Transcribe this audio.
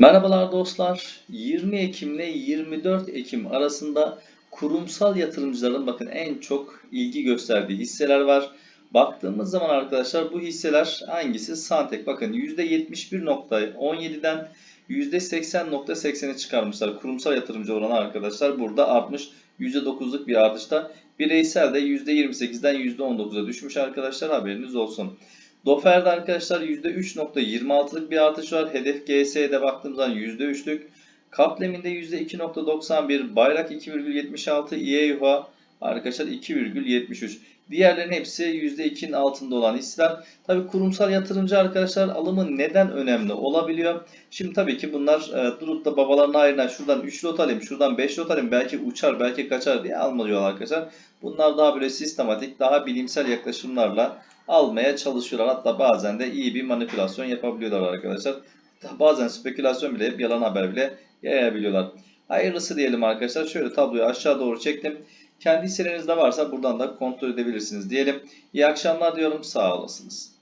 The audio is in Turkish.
Merhabalar dostlar. 20 Ekim ile 24 Ekim arasında kurumsal yatırımcıların bakın en çok ilgi gösterdiği hisseler var. Baktığımız zaman arkadaşlar bu hisseler hangisi? Santek bakın %71.17'den %80.80'e çıkarmışlar. Kurumsal yatırımcı oranı arkadaşlar burada artmış. %9'luk bir artışta. Bireysel de %28'den %19'a düşmüş arkadaşlar haberiniz olsun. Dofer'de arkadaşlar %3.26'lık bir artış var. Hedef GS'de baktığımız zaman %3'lük. Kapleminde %2.91, Bayrak 2,76, İEYUHA arkadaşlar 2,73. Diğerlerin hepsi %2'nin altında olan hisseler. Tabi kurumsal yatırımcı arkadaşlar alımı neden önemli olabiliyor? Şimdi tabii ki bunlar e, durup da babalarına ayrılan şuradan 3 lot alayım, şuradan 5 lot alayım, belki uçar, belki kaçar diye almıyorlar arkadaşlar. Bunlar daha böyle sistematik, daha bilimsel yaklaşımlarla almaya çalışıyorlar. Hatta bazen de iyi bir manipülasyon yapabiliyorlar arkadaşlar. Bazen spekülasyon bile yalan haber bile yayabiliyorlar. Hayırlısı diyelim arkadaşlar. Şöyle tabloyu aşağı doğru çektim. Kendi hisselerinizde varsa buradan da kontrol edebilirsiniz diyelim. İyi akşamlar diyorum. Sağ olasınız.